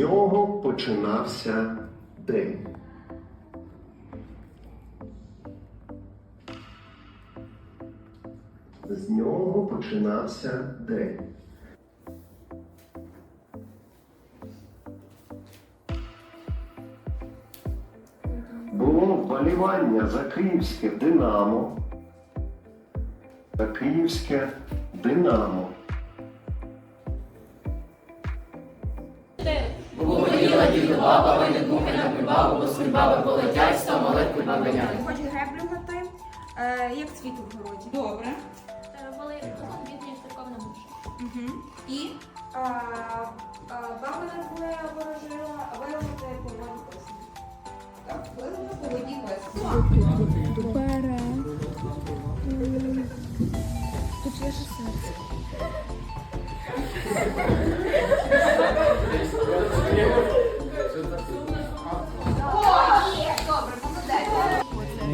нього починався день. З нього починався день. Було вболівання за київське Динамо. За київське Динамо. Хоч греблю гати, е, як цвіт у городі. Добре. Валерій Козлов, Дмитрій Церковна муша. Угу. І баба не була ворожила, а виявити по воді писні. Так, виявити по воді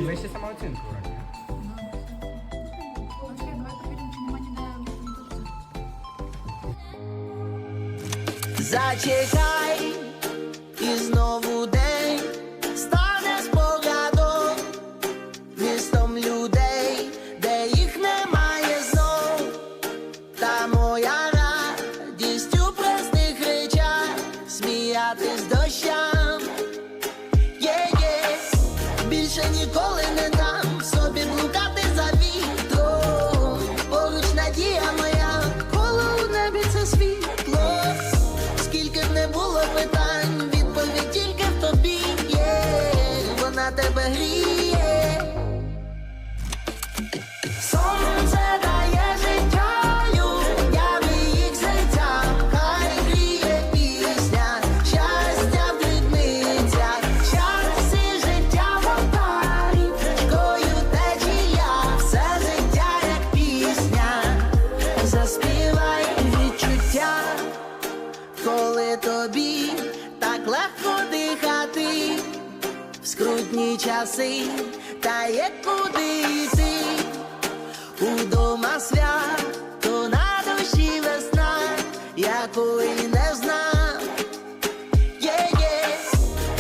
Найвища самооцінку вроді. Зачекай, і знову Сонце дає життя людям і їх серцям, хай гріє пісня, щастя в Удома свят, то на душі весна, якої не знав, Є-є,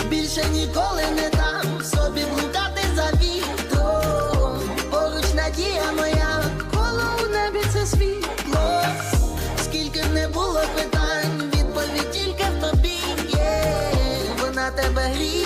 більше ніколи не дам собі блукати за вітром. Поруч надія моя, коло у небі це світло, скільки не було питань, відповідь тільки в тобі, є, вона тебе гріє.